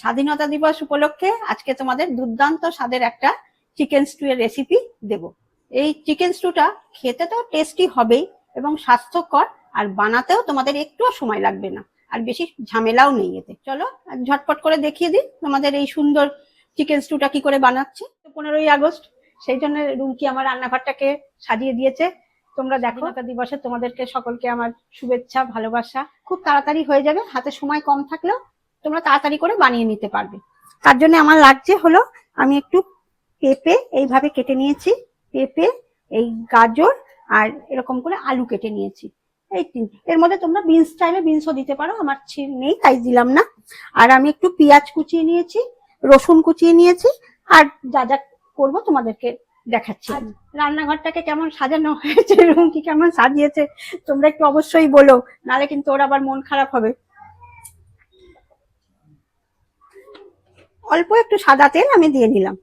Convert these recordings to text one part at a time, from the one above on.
স্বাধীনতা দিবস উপলক্ষে আজকে তোমাদের দুর্দান্ত স্বাদের একটা চিকেন স্টু এর রেসিপি দেব। এই চিকেন স্টুটা খেতে তো টেস্টি হবেই এবং স্বাস্থ্যকর, আর বানাতেও তোমাদের একটুও সময় লাগবে না। আর বেশি ঝামেলাও নেই এতে। চলো ঝটপট করে দেখিয়ে দিই তোমাদের এই সুন্দর চিকেন স্টুটা কি করে বানাচ্ছে। পনেরোই আগস্ট, সেই জন্য রুমকি আমার রান্নাঘরটাকে সাজিয়ে দিয়েছে। তোমরা দেখো দিবসে তোমাদেরকে সকলকে আমার শুভেচ্ছা, ভালোবাসা, খুব তাড়াতাড়ি হয়ে যাবে, হাতে সময় কম থাকলেও তোমরা তাড়াতাড়ি করে বানিয়ে নিতে পারবে। তার জন্য আমার লাগছে হলো আমি একটু পেঁপে এইভাবে কেটে নিয়েছি। পেঁপে এই গাজর আর এরকম করে আলু কেটে নিয়েছি। এই তিন এর মধ্যে তোমরা বিনস চাইলে বিনসও দিতে পারো আমার নেই তাই দিলাম না। আর আমি একটু পেঁয়াজ কুচিয়ে নিয়েছি রসুন কুচিয়ে নিয়েছি আর যা যা করব তোমাদেরকে দেখাচ্ছি। রান্নাঘরটাকে কেমন সাজানো হয়েছে রুম কি কেমন সাজিয়েছে তোমরা একটু অবশ্যই বলো নালে কিন্তু ওর আবার মন খারাপ হবে। অল্প একটু সাদা তেল আমি দিয়ে নিলাম।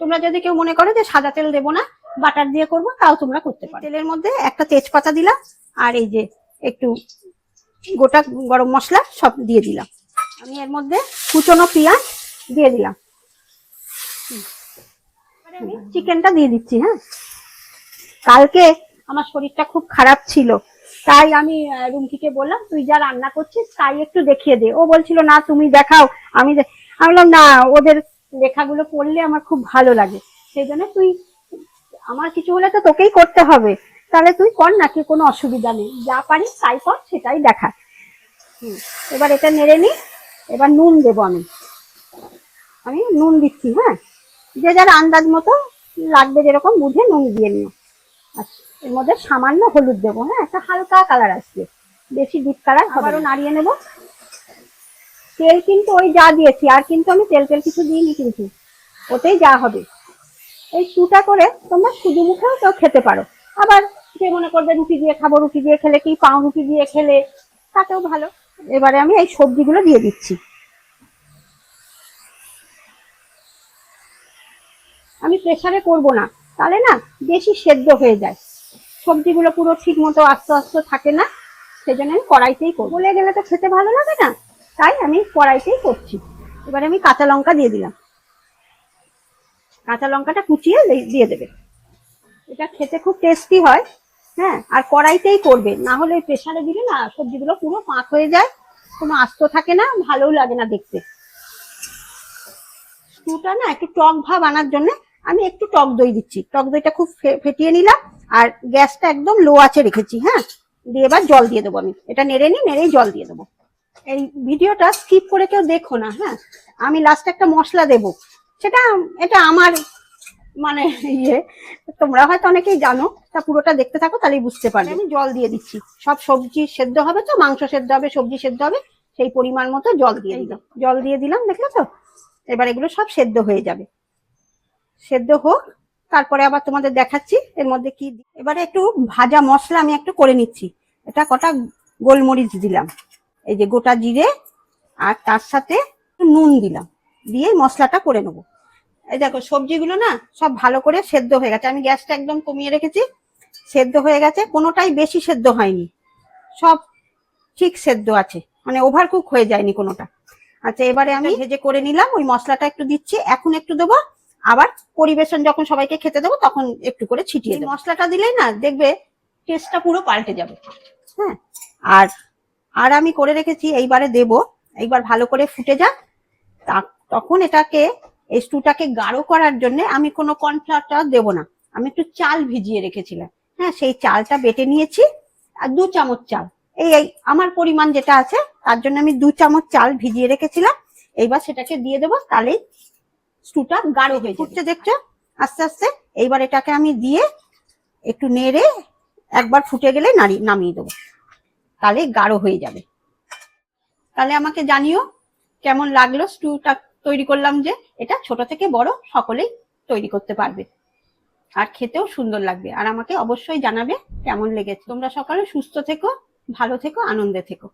তোমরা যদি কেউ মনে করো যে সাদা তেল দেবো না, বাটার দিয়ে করব, তাও তোমরা করতে পারো। তেলের মধ্যে একটা তেজপাতা দিলাম, আর এই যে একটু গোটা গরম মশলা সব দিয়ে দিলাম। আমি এর মধ্যে কুচনো পেঁয়াজ দিয়ে দিলাম। আমি চিকেনটা দিয়ে দিচ্ছি হ্যাঁ? কালকে আমার শরীরটা খুব খারাপ ছিল, তাই আমি রুমকিকে বললাম, তুই যা রান্না করছিস, তাই একটু দেখিয়ে দে। ও বলছিল, না, তুমি দেখাও, আমি আমি বললাম না, ওদের লেখাগুলো পড়লে আমার খুব ভালো লাগে। সেই জন্য তুই, আমার কিছু হলে তো তোকেই করতে হবে। তাহলে তুই কর না, কি কোনো অসুবিধা নেই। যা পারিস তাই কর, সেটাই দেখা এবার এটা নেড়ে নি, এবার নুন দেবো আমি। আমি নুন দিচ্ছি হ্যাঁ? যে যার আন্দাজ মতো লাগবে যেরকম, বুঝে নুন দিয়ে নিও। আচ্ছা এর মধ্যে সামান্য হলুদ দেবো হ্যাঁ? একটা হালকা কালার আসবে। বেশি ডিপ কালার আবারও নাড়িয়ে নেব। তেল কিন্তু ওই যা দিয়েছি, আর কিন্তু আমি তেল তেল কিছু দিইনি কিন্তু। ওতেই যা হবে। এই স্টুটা করে তোমরা শুধু মুখেও কেউ খেতে পারো। আবার যে মনে করবে রুটি দিয়ে খাব, রুটি দিয়ে খেলে কি পাউ রুটি দিয়ে খেলে, তাতেও ভালো। এবারে আমি এই সবজিগুলো দিয়ে দিচ্ছি। আমি প্রেশারে করব না। তাহলে না বেশি সেদ্ধ হয়ে যায়। সবজিগুলো পুরো ঠিক মতো আস্তে আস্তে থাকে না, সেজন্য আমি কড়াইতেই করব। বলে গেলে তো খেতে ভালো লাগে না। তাই আমি কড়াইতেই করছি। এবারে আমি কাঁচা লঙ্কা দিয়ে দিলাম। কাঁচা লঙ্কাটা কুচিয়ে দিয়ে দেবে। এটা খেতে খুব টেস্টি হয় হ্যাঁ? আর কড়াইতেই করবে। না হলে প্রেশারে দিলে না সবজিগুলো পুরো পাক হয়ে যায়। কোনো আস্ত থাকে না, ভালোও লাগে না দেখতে। স্টুটা না একটু টক ভাব আনার জন্য আমি একটু টক দই দিচ্ছি। টক দইটা খুব ফেটিয়ে নিলাম আর গ্যাসটা একদম লো আছে রেখেছি হ্যাঁ? দিয়ে এবার জল দিয়ে দেবো আমি। এটা নেড়ে নিই নেড়েই জল দিয়ে দেবো। এই ভিডিওটা স্কিপ করে কেউ দেখো না হ্যাঁ? আমি লাস্টে একটা মশলা দেব। সেটা এটা আমার মানে ইয়ে। তোমরা হয়তো অনেকেই জানো তা পুরোটা দেখতে থাকো তাহলেই বুঝতে পারবে। আমি জল দিয়ে দিচ্ছি। সব সবজি সেদ্ধ হবে তো মাংস সেদ্ধ হবে সবজি সেদ্ধ হবে সেই পরিমাণ মতো জল দিয়ে দিলাম। জল দিয়ে দিলাম দেখলে তো? এবার এগুলো সব সেদ্ধ হয়ে যাবে। সেদ্ধ হোক তারপরে আবার তোমাদের দেখাচ্ছি এর মধ্যে কি এবারে একটু ভাজা মশলা আমি একটু করে নিচ্ছি। এটা কটা গোলমরিচ দিলাম। এই যে গোটা জিরে আর তার সাথে একটু নুন দিলাম। দিয়ে মশলাটা করে নেব। এই দেখো সবজিগুলো না সব ভালো করে সেদ্ধ হয়ে গেছে। আমি গ্যাসটা একদম কমিয়ে রেখেছি। সেদ্ধ হয়ে গেছে। কোনোটাই বেশি সেদ্ধ হয়নি। সব ঠিক সেদ্ধ আছে। মানে ওভার কুক হয়ে যায়নি কোনোটা। আচ্ছা এবারে আমি ভেজে করে নিলাম। ওই মশলাটা একটু দিচ্ছি। এখন একটু দেবো। আবার পরিবেশন যখন সবাইকে খেতে দেবো তখন একটু করে ছিটিয়ে দেবো। মশলাটা দিলেই না দেখবে টেস্টটা পুরো পাল্টে যাবে। হ্যাঁ আর আর আমি করে রেখেছি, এইবারে দেব। এইবার ভালো করে ফুটে যাক। তখন এটাকে, এই স্টুটাকে গাঢ় করার জন্য আমি কোনো কর্নফ্লাওয়ারটা দেবো না। আমি একটু চাল ভিজিয়ে রেখেছিলাম। হ্যাঁ সেই চালটা বেটে নিয়েছি আর দু চামচ চাল। এই এই আমার পরিমাণ যেটা আছে, তার জন্য আমি দু চামচ চাল ভিজিয়ে রেখেছিলাম। এইবার সেটাকে দিয়ে দেবো তাহলেই স্টুটা গাঢ় হয়ে ফুটছে দেখছ? আস্তে আস্তে। এইবার এটাকে আমি দিয়ে একটু নেড়ে একবার ফুটে গেলে নাড়ি, নামিয়ে দেবো। তাহলে গাঢ় হয়ে যাবে। তাহলে আমাকে জানিও কেমন লাগল স্টুটা তৈরি করলাম যে এটা ছোট থেকে বড় সকলেই তৈরি করতে পারবে। আর খেতেও সুন্দর লাগবে। আর আমাকে অবশ্যই জানাবে কেমন লেগেছে। তোমরা সকালে সুস্থ থেকো, ভালো থেকো, আনন্দে থেকো।